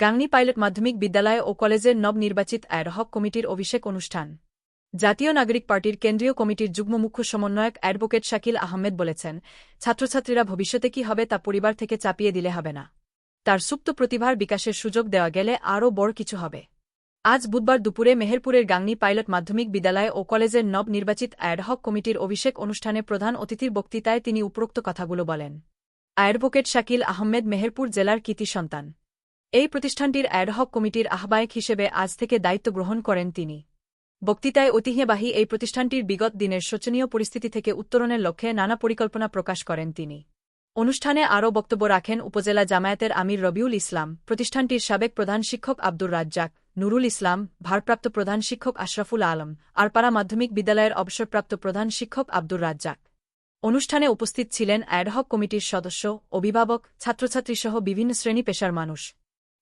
Gangni pilot মাধ্যমিক বিদ্যালয় ও কলেজের নবনির্বাচিত অ্যাডহক কমিটির অভিষেক অনুষ্ঠান। জাতীয় নাগরিক পার্টির কেন্দ্রীয় কমিটির যুগ্ম মুখ্য সমন্বয়ক অ্যাডভোকেট শাকিল আহমেদ বলেছেন, ছাত্রছাত্রীরা ভবিষ্যতে কি হবে তা পরিবার থেকে চাপিয়ে দিলে হবে না। তার সুপ্ত প্রতিভার বিকাশের সুযোগ দেওয়া গেলে আরও বড় কিছু হবে। আজ বুধবার দুপুরে মেহেরপুরের গাংনী পাইলট মাধ্যমিক বিদ্যালয় ও কলেজের নব নবনির্বাচিত অ্যাডহক কমিটির অভিষেক অনুষ্ঠানে প্রধান অতিথির বক্তৃতায় তিনি উপরোক্ত কথাগুলো বলেন। অ্যাডভোকেট শাকিল আহমেদ মেহেরপুর জেলার কৃতি সন্তান। এই প্রতিষ্ঠানটির অ্যাডহক কমিটির আহ্বায়ক হিসেবে আজ থেকে দায়িত্ব গ্রহণ করেন তিনি। বক্তৃতায় ঐতিহ্যবাহী এই প্রতিষ্ঠানটির বিগত দিনের শোচনীয় পরিস্থিতি থেকে উত্তরণের লক্ষ্যে নানা পরিকল্পনা প্রকাশ করেন তিনি। অনুষ্ঠানে আরও বক্তব্য রাখেন উপজেলা জামায়াতের আমির রবিউল ইসলাম, প্রতিষ্ঠানটির সাবেক প্রধান শিক্ষক আব্দুর রাজ্জাক, নুরুল ইসলাম, ভারপ্রাপ্ত প্রধান শিক্ষক আশরাফুল আলম, আরপাড়া মাধ্যমিক বিদ্যালয়ের অবসরপ্রাপ্ত প্রধান শিক্ষক আব্দুর রাজ্জাক। অনুষ্ঠানে উপস্থিত ছিলেন অ্যাডহক কমিটির সদস্য, অভিভাবক, ছাত্রছাত্রীসহ বিভিন্ন শ্রেণি পেশার মানুষ।